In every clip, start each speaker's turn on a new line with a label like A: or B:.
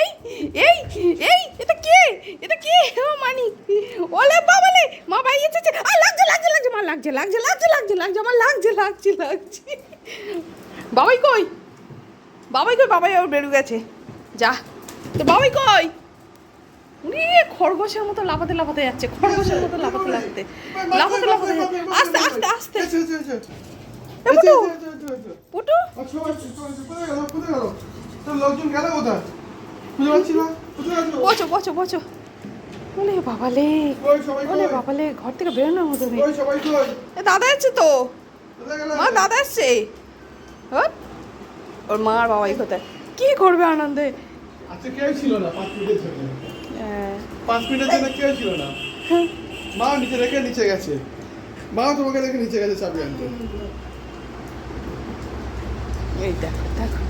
A: এই এই এই এটা কে? এটা কে? ও মানি ওলে বাবালে মা ভাই এসেছে। আ লাগছে লাগছে লাগছে মা লাগছে লাগছে লাগছে লাগছে লাগছে আমার লাগছে লাগছে লাগছে। বাবাই কই? বাবাই কই? বাবাই আবার বেরু গেছে। যা। তো বাবাই কই? উনি খরগোশের মতো লাফাতে লাফাতে যাচ্ছে খরগোশের মতো লাফাতে লাফাতে। লাফাতে লাফাতে। আস্তে আস্তে আস্তে। পুটু। পুটু।
B: আচ্ছা, আচ্ছা, আচ্ছা, লোকজন গেল কোথায়?
A: বচো বচো বচো বলে বাবালে বলে বাবালে ঘর থেকে বেরোনোর মতো নেই দাদা এসছে তো? মা দাদা এসছে? হ্যাঁ? ওর মা আর বাবাই কোথায়? কি করবে আনন্দে?
B: আচ্ছা, কেউ ছিল না, পাঁচ মিনিটের জন্য।
A: হ্যাঁ।
B: পাঁচ মিনিটের জন্য কেউ ছিল না। মা নিচে রেখে নিচে গেছে। মা তোমাকে রেখে নিচে গেছে চাবি আনতে।
A: এই দেখো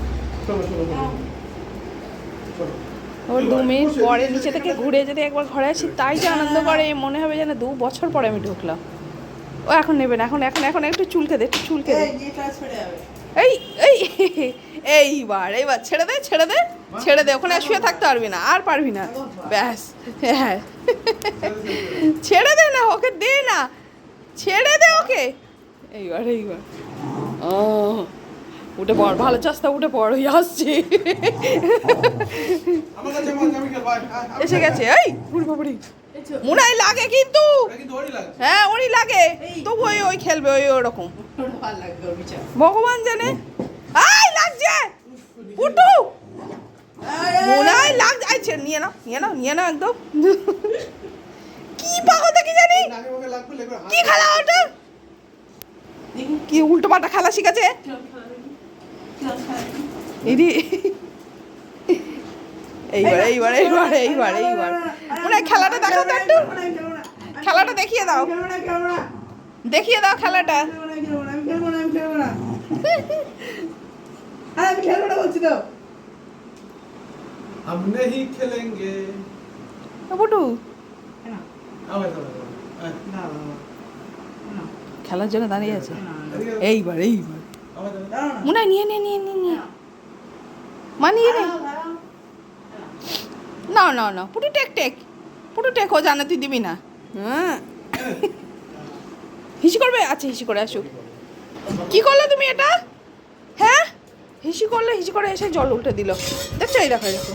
A: ওর দু মিনিট পরে নিচে থেকে ঘুরে যদি একবার ঘরে আসি তাই যে আনন্দ করে মনে হবে যেন দু বছর পরে আমি ঢুকলাম। ও এখন নেবে না এখন এখন এখন একটু চুলকে দে একটু চুলকে দে এই এই এইবার এইবার ছেড়ে দে ছেড়ে দে ছেড়ে দে ওখানে আর শুয়ে থাকতে পারবি না আর পারবি না। ব্যাস হ্যাঁ। ছেড়ে দে না ওকে দে না। ছেড়ে দে ওকে। এইবার এইবার। ও উঠে পড় ভালো চাষটা উঠে পড় ওই আসছে
B: আমার কাছে আমার আমি খেলব আয়, আয়, আয়।
A: এসে গেছে এই! বুড়ি বাবুড়ি মনে হয় লাগে কিন্তু। হ্যাঁ ওরই লাগে। তবু ওই ওই খেলবে ওই ওরকম। ভগবান জানে। আই লাগছে! পুটু! মনে হয় লাগছে আই নিয়ে নাও নিয়ে নাও নিয়ে নাও একদম। কি পাগল দেখি জানি? কি খেলা ওটা? কি উল্টো পাল্টা খেলা শিখেছে? এদি এইবার এইবার এইবার এইবার এইবার মনে হয় খেলাটা দেখাও তো একটু খেলাটা দেখিয়ে দাও দেখিয়ে দাও খেলাটা
B: हम नहीं खेलेंगे
A: পুটু
B: আবার আবার, আবার। আয়,
A: খেলার জন্য দাঁড়িয়ে আছে
B: এদিকে আয়।
A: এইবার এইবার
B: আবার আবার।
A: মনে হয় নিয়ে নিয়ে নিয়ে নিয়ে নিয়ে মা নিয়ে নে না না না Putu take take. Putu take ও জানে তুই দিবি না। হ্যাঁ। হিসি করবে? আচ্ছা হিসি করে আসুক। কি করলে তুমি এটা? হ্যাঁ? হিসি করলে হিসি করে এসে জল উল্টে দিল। দেখছ এই দেখো দেখো।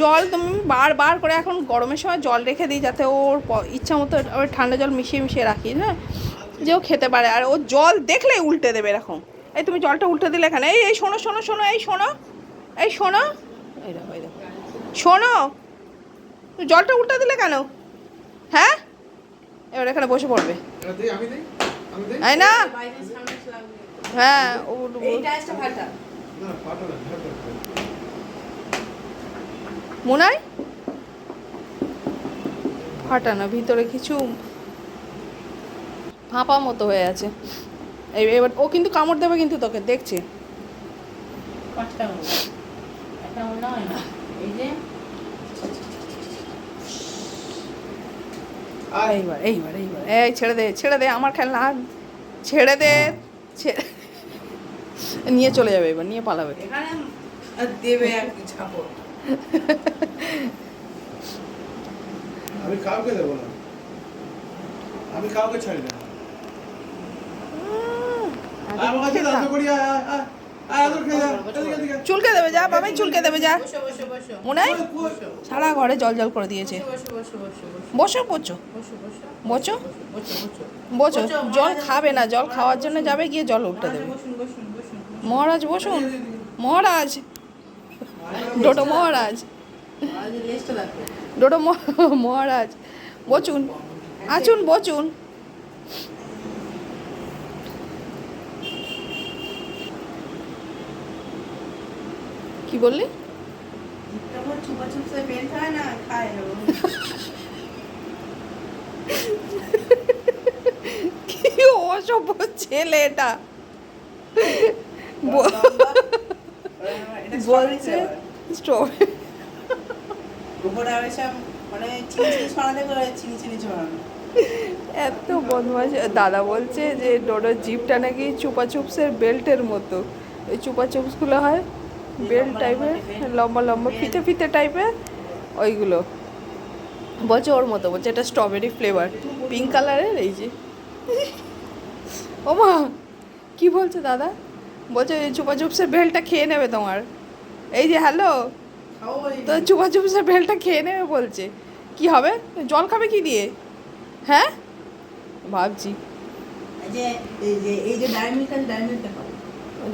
A: জল তুমি বারবার করে এখন গরমের সময় জল রেখে দিই যাতে ওর ইচ্ছা মতো ওর ঠান্ডা জল মিশিয়ে মিশিয়ে রাখি হ্যাঁ? যে ও খেতে পারে। আর ও জল দেখলেই উল্টে দেবে এরকম। এই তুমি জলটা উল্টে দিলে এখানে। এই এই শোনো শোনো শোনো এই শোনো এই শোনো। এই দেখো এই দেখো। শোনো জলটা উল্টে দিলে কেন? হ্যাঁ? এবার এখানে বসে পড়বে।
B: এটা দিই, আমি দিই? আমি দিই?
A: তাই না। হ্যাঁ ও। মনে হয় ফাটানো ভিতরে কিছু ফাঁপা মতো হয়ে আছে। এই এবার ও কিন্তু কামড় দেবে কিন্তু তোকে দেখছি। এইবার এইবার এইবার। এই ছেড়ে দে ছেড়ে দে আমার খেলনা ছেড়ে দে ছেড়ে নিয়ে চলে যাবে এবার নিয়ে পালাবে।
C: দেবে
B: আমি কাউকে দেবো না। আমি কাউকে ছাড়ি না। আমার কাছে করি, আয়, আয়,
A: চুলকে দেবে যা বাবাই চুলকে দেবে যা। মনে হয়? সারা ঘরে জল জল করে দিয়েছে।
C: বসো বসো বসো
A: বচো জল খাবে না জল খাওয়ার জন্য যাবে গিয়ে জল উঠতে দেবে। মহারাজ বসুন মহারাজ ডোটো মহারাজ। ডোটো মহারাজ। বচুন। আচুন বচুন। বললি? ছেলে এটা। বলছে এত বদমাস দাদা বলছে যে ডোডোর জিপটা নাকি চুপাচুপসের বেল্টের মতো। ওই চুপাচুপসগুলো হয় বেল টাইপের
C: লম্বা
A: লম্বা ফিতে ফিতে টাইপের ওইগুলো। বলছে ওর মতো বলছে এটা স্ট্রবেরি ফ্লেভার পিঙ্ক কালারের এই যে। ও মা কি বলছে দাদা? বলছে ওই চুপা চুপসে বেলটা খেয়ে নেবে তোমার। এই যে হ্যালো তো চুপা চুপসে বেলটা খেয়ে নেবে বলছে। কি হবে? জল খাবে কি দিয়ে? হ্যাঁ? ভাবছি।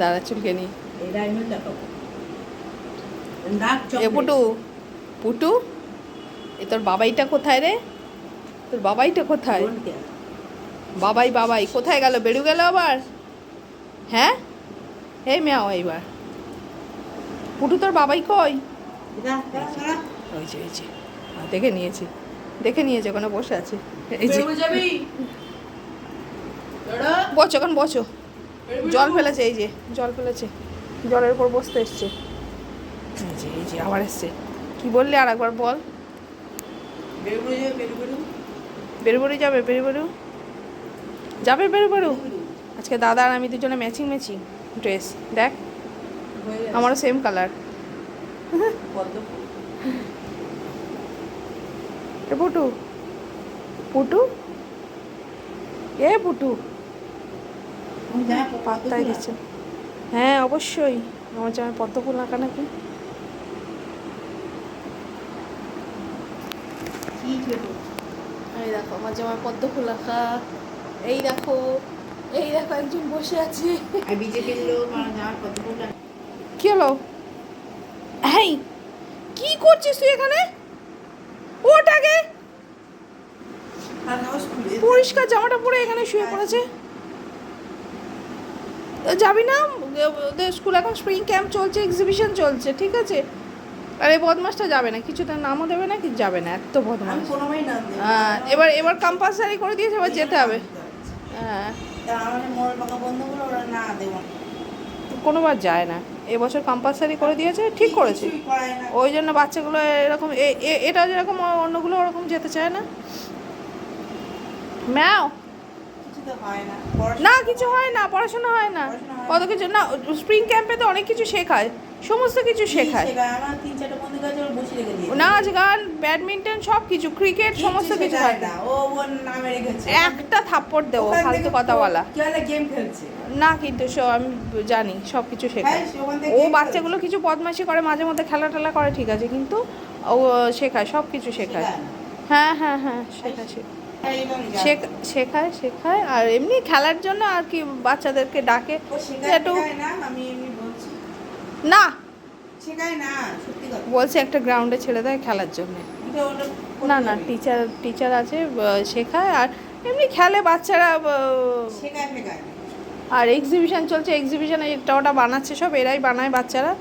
A: দাদা চুলকে নি
C: এই ডায়মন্ডটা ডার্ক
A: এ পুটু পুটু এ তোর বাবাইটা কোথায় রে? তোর বাবাইটা কোথায়? বাবাই বাবাই কোথায় গেল? বেরু গেল আবার? হ্যাঁ? এই মেয়াও এইবার। পুটু তোর বাবাই কই? ওই যে ওই যে দেখে নিয়েছি। দেখে নিয়েছে ওখানে বসে আছে। এই যে। বসো এখন বসো। জল ফেলেছে এই যে। জল ফেলেছে। জলের উপর বসতে এসছে। এই যে এই যে আবার এসছে। কি বললি আর একবার বল?
C: বেরু বেরু যাবে বেরু বেরু
A: যাবে বেরু বেরু আজকে দাদা আর আমি দুজনে ম্যাচিং ম্যাচিং ড্রেস দেখ আমারও সেম কালার এ পুটু। পুটু? এ পুটু। পাত্তাই দিচ্ছে হ্যাঁ অবশ্যই। আমার জামাই পদ্ম ফুল আঁকা নাকি
C: কি ছোট
A: এই দেখো আমার পদ্ম ফুল আঁকা। এই দেখো এই দেখো একজন বসে আছে।
C: বিজেপির লোক আমার জামার পদ্ম ফুল আঁকা।
A: কি হলো? হ্যাঁ কি করছিস তুই এখানে? ওট
C: খুলে
A: পরিষ্কার জামাটা পরে এখানে শুয়ে পড়েছে। তো যাবি না? ওদের স্কুল এখন স্প্রিং ক্যাম্প চলছে এক্সিবিশন চলছে ঠিক আছে? আর এই বদমাসটা যাবে না কিছু তার নামও দেবে না কিছু যাবে না এত বদমাস। হ্যাঁ, এবার এবার কম্পালসারি করে দিয়েছে এবার যেতে হবে। হ্যাঁ। কোনোবার যায় না। এবছর কম্পালসারি করে দিয়েছে ঠিক করেছে। ওই জন্য বাচ্চাগুলো এরকম এটা যেরকম অন্যগুলো ওরকম যেতে চায় না। ম্যাও।
C: না।
A: কিছু হয় না পড়াশোনা হয় না। কত কিছু না স্প্রিং ক্যাম্পে তো অনেক কিছু শেখায়। সমস্ত কিছু শেখায়। নাচ গান ব্যাডমিন্টন সব কিছু ক্রিকেট সমস্ত কিছু হয়। একটা থাপ্পড় দেবো ফালতু কথা বলা না কিন্তু সব আমি জানি সব কিছু শেখায়।
C: হ্যাঁ,
A: ও বাচ্চাগুলো কিছু বদমাইশি করে মাঝে মধ্যে খেলা টেলা করে ঠিক আছে কিন্তু ও শেখায় সব কিছু শেখায়।
C: শেখায়
A: হ্যাঁ হ্যাঁ হ্যাঁ শেখায় শেখায়
C: হ্যাঁ,
A: শেখায় শেখায় আর এমনি খেলার জন্য আর কি বাচ্চাদেরকে ডাকে। একটু
C: আমি
A: না।
C: শেখায় না সত্যি কথা।
A: বলছে একটা গ্রাউন্ডে ছেড়ে দেয় খেলার জন্য। না না টিচার টিচার আছে শেখায় আর এমনি খেলে বাচ্চারা
C: শেখায় শেখায়।
A: আর এক্সিবিশন চলছে এক্সিবিশনে এটা ওটা বানাচ্ছে সব এরাই বানায় বাচ্চারা।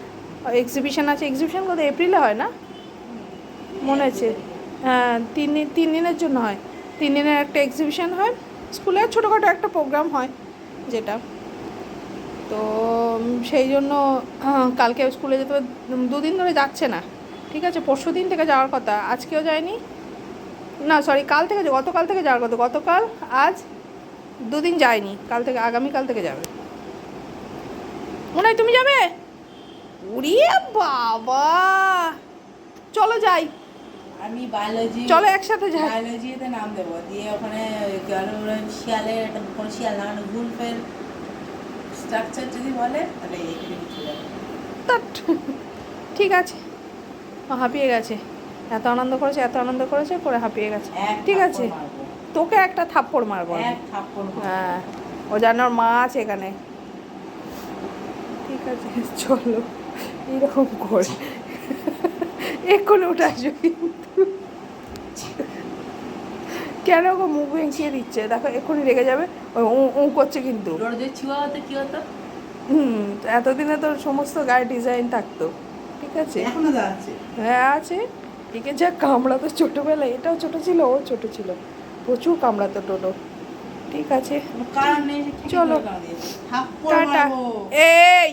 A: এক্সিবিশন আছে এক্সিবিশন কোথায় এপ্রিলে হয় না? মনে আছে? হ্যাঁ তিন দিন তিন দিনের জন্য হয়। তিন দিনের একটা এক্সিবিশন হয় স্কুলে ছোটোখাটো একটা প্রোগ্রাম হয় যেটা। তো সেই জন্য কালকে স্কুলে যেতে। দুদিন ধরে যাচ্ছে না ঠিক আছে? পরশু দিন থেকে যাওয়ার কথা। আজকেও যায়নি। না সরি কাল থেকে গতকাল থেকে যাওয়ার কথা। গতকাল আজ দুদিন যায়নি। কাল থেকে আগামীকাল থেকে যাবে। মনে হয় তুমি যাবে? উড়িয়ে বাবা! চলো যাই।
C: আমি বায়োলজি
A: চলো একসাথে যাই।
C: বায়োলজিতে নাম দেবো। দিয়ে ওখানে শিয়ালের একটা শিয়াল গুলফের স্ট্রাকচার যদি বলে তাহলে।
A: ঠিক আছে। হাঁপিয়ে গেছে। এত আনন্দ করেছে এত আনন্দ করেছে করে হাঁপিয়ে গেছে। ঠিক আছে। তোকে একটা থাপ্পড় মারবো হ্যাঁ। ও জানো ওর মা আছে এখানে। ঠিক আছে চলো। এরকম করে। এক্ষুনি উঠে আসবে। কিন্তু কেন ওকে মুখ ভেঙচিয়ে দিচ্ছে? দেখো এক্ষুনি রেগে যাবে। উ করছে কিন্তু।
C: কি হতো?
A: হুম এতদিনে তোর সমস্ত গায়ে ডিজাইন থাকতো। ঠিক আছে? হ্যাঁ আছে। একে যা কামড়াতো ছোটোবেলায় এটাও ছোটো ছিল ও ছোটো ছিল। প্রচুর কামড়াতো টোটো। ঠিক আছে? চলো। টাটা। এই!